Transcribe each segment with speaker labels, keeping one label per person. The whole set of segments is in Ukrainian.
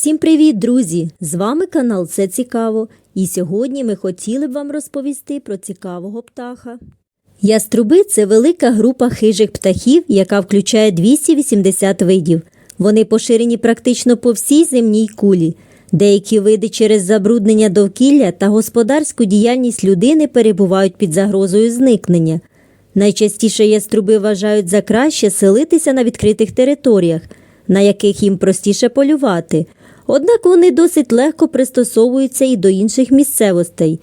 Speaker 1: Всім привіт, друзі! З вами канал Це Цікаво. І сьогодні ми хотіли б вам розповісти про цікавого птаха. Яструби це велика група хижих птахів, яка включає 280 видів. Вони поширені практично по всій земній кулі. Деякі види через забруднення довкілля та господарську діяльність людини перебувають під загрозою зникнення. Найчастіше яструби вважають за краще селитися на відкритих територіях, на яких їм простіше полювати. Однак вони досить легко пристосовуються і до інших місцевостей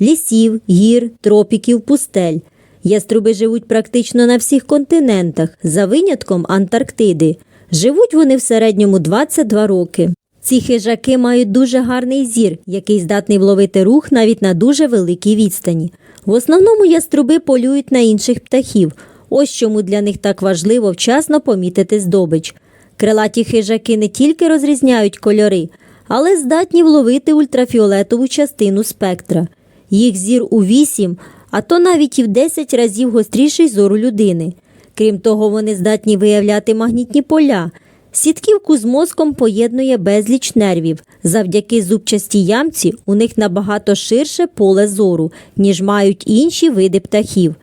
Speaker 1: лісів, гір, тропіків, пустель. Яструби живуть практично на всіх континентах, за винятком Антарктиди. Живуть вони в середньому 22 роки. Ці хижаки мають дуже гарний зір, який здатний вловити рух навіть на дуже великій відстані. В основному яструби полюють на інших птахів. Ось чому для них так важливо вчасно помітити здобич. Крилаті хижаки не тільки розрізняють кольори, але здатні вловити ультрафіолетову частину спектра. Їх зір у 8, а то навіть і в 10 разів гостріший зору людини. Крім того, вони здатні виявляти магнітні поля. Сітківку з мозком поєднує безліч нервів. Завдяки зубчастій ямці у них набагато ширше поле зору, ніж мають інші види птахів.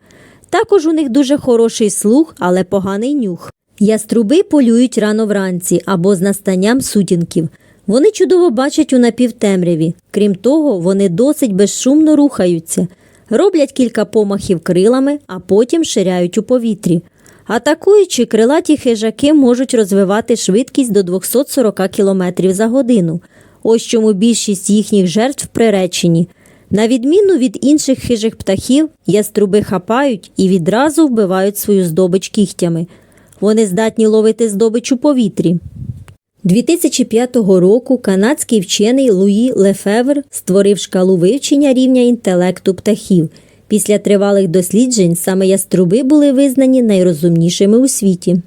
Speaker 1: Також у них дуже хороший слух, але поганий нюх. Яструби полюють рано вранці або з настанням сутінків. Вони чудово бачать у напівтемряві. Крім того, вони досить безшумно рухаються, роблять кілька помахів крилами, а потім ширяють у повітрі. Атакуючи, крилаті хижаки можуть розвивати швидкість до 240 км за годину. Ось чому більшість їхніх жертв приречені. На відміну від інших хижих птахів, яструби хапають і відразу вбивають свою здобич кігтями. Вони здатні ловити здобич у повітрі. 2005 року канадський вчений Луї Лефевр створив шкалу вивчення рівня інтелекту птахів. Після тривалих досліджень саме яструби були визнані найрозумнішими у світі.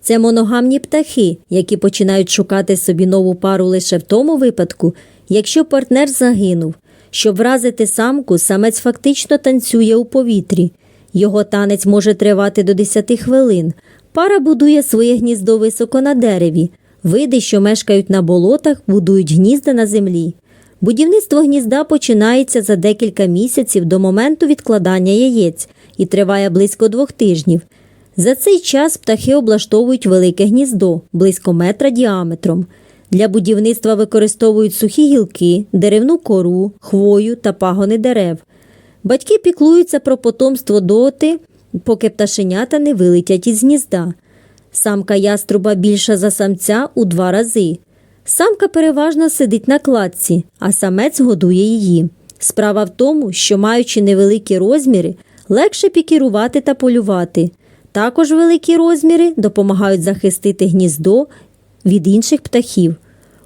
Speaker 1: Це моногамні птахи, які починають шукати собі нову пару лише в тому випадку, якщо партнер загинув. Щоб вразити самку, самець фактично танцює у повітрі. Його танець може тривати до 10 хвилин. Пара будує своє гніздо високо на дереві. Види, що мешкають на болотах, будують гнізда на землі. Будівництво гнізда починається за декілька місяців до моменту відкладання яєць і триває близько двох тижнів. За цей час птахи облаштовують велике гніздо близько метра діаметром. Для будівництва використовують сухі гілки, деревну кору, хвою та пагони дерев. Батьки піклуються про потомство доти, поки пташенята не вилетять із гнізда. Самка яструба більша за самця у два рази. Самка переважно сидить на кладці, а самець годує її. Справа в тому, що, маючи невеликі розміри, легше пікірувати та полювати. Також великі розміри допомагають захистити гніздо від інших птахів.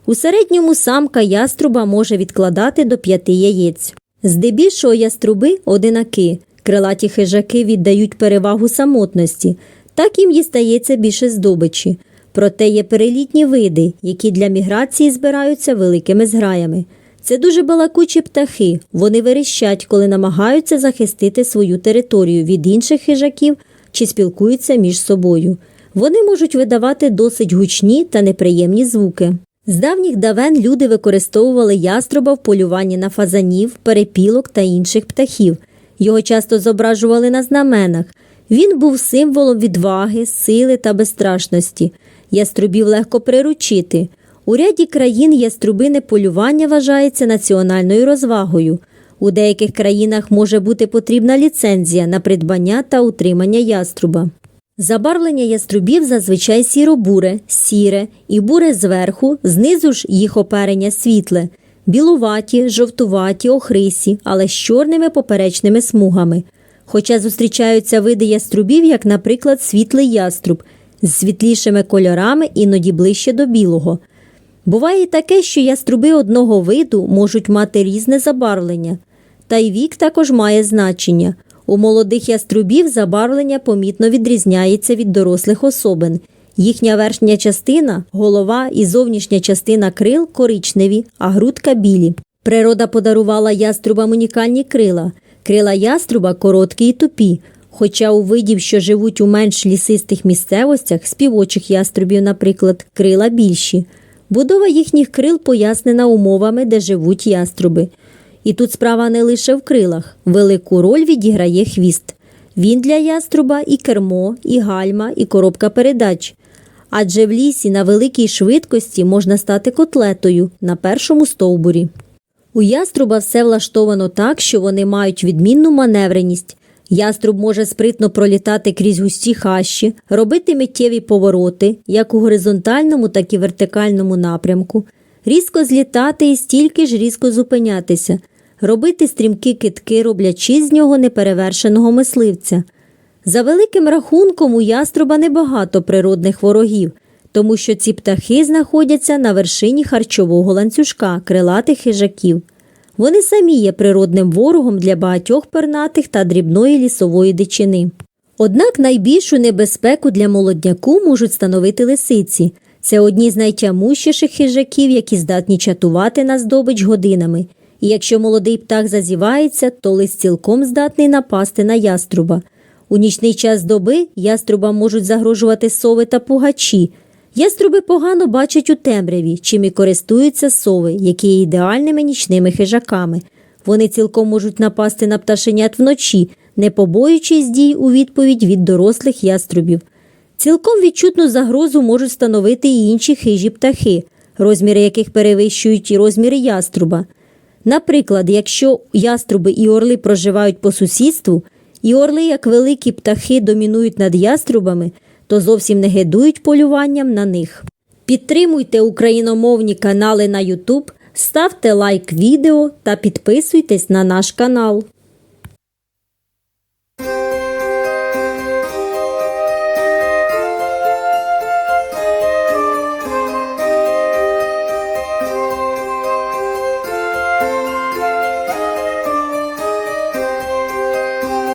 Speaker 1: У середньому самка яструба може відкладати до п'яти яєць. Здебільшого яструби одинаки. Крилаті хижаки віддають перевагу самотності, так їм дістається більше здобичі. Проте є перелітні види, які для міграції збираються великими зграями. Це дуже балакучі птахи. Вони верещать, коли намагаються захистити свою територію від інших хижаків чи спілкуються між собою. Вони можуть видавати досить гучні та неприємні звуки. З давніх давен люди використовували яструба в полюванні на фазанів, перепілок та інших птахів. Його часто зображували на знаменах. Він був символом відваги, сили та безстрашності. Яструбів легко приручити. У ряді країн яструбине полювання вважається національною розвагою. У деяких країнах може бути потрібна ліцензія на придбання та утримання яструба. Забарвлення яструбів зазвичай сіро-буре, сіре і буре зверху, знизу ж їх оперення світле, білуваті, жовтуваті, охрисі, але з чорними поперечними смугами. Хоча зустрічаються види яструбів, як, наприклад, світлий яструб з світлішими кольорами, іноді ближче до білого. Буває і таке, що яструби одного виду можуть мати різне забарвлення, та й вік також має значення. У молодих яструбів забарвлення помітно відрізняється від дорослих особин. Їхня верхня частина, голова і зовнішня частина крил коричневі, а грудка білі. Природа подарувала яструбам унікальні крила. Крила яструба короткі і тупі, хоча у видів, що живуть у менш лісистих місцевостях, співочих яструбів, наприклад, крила більші. Будова їхніх крил пояснена умовами, де живуть яструби. І тут справа не лише в крилах. Велику роль відіграє хвіст. Він для яструба і кермо, і гальма, і коробка передач. Адже в лісі на великій швидкості можна стати котлетою на першому стовбурі. У яструба все влаштовано так, що вони мають відмінну маневреність. Яструб може спритно пролітати крізь густі хащі, робити миттєві повороти, як у горизонтальному, так і вертикальному напрямку, різко злітати і стільки ж різко зупинятися, робити стрімкі китки, роблячи з нього неперевершеного мисливця. За великим рахунком, у яструба небагато природних ворогів, тому що ці птахи знаходяться на вершині харчового ланцюжка крилатих хижаків. Вони самі є природним ворогом для багатьох пернатих та дрібної лісової дичини. Однак найбільшу небезпеку для молодняку можуть становити лисиці. Це одні з найтямущіших хижаків, які здатні чатувати на здобич годинами. І якщо молодий птах зазівається, то лис цілком здатний напасти на яструба. У нічний час доби яструбам можуть загрожувати сови та пугачі. Яструби погано бачать у темряві, чим і користуються сови, які є ідеальними нічними хижаками. Вони цілком можуть напасти на пташенят вночі, не побоюючись дій у відповідь від дорослих яструбів. Цілком відчутну загрозу можуть становити і інші хижі птахи, розміри яких перевищують і розміри яструба. Наприклад, якщо яструби і орли проживають по сусідству, і орли, як великі птахи, домінують над яструбами, то зовсім не гидують полюванням на них. Підтримуйте україномовні канали на YouTube, ставте лайк відео та підписуйтесь на наш канал.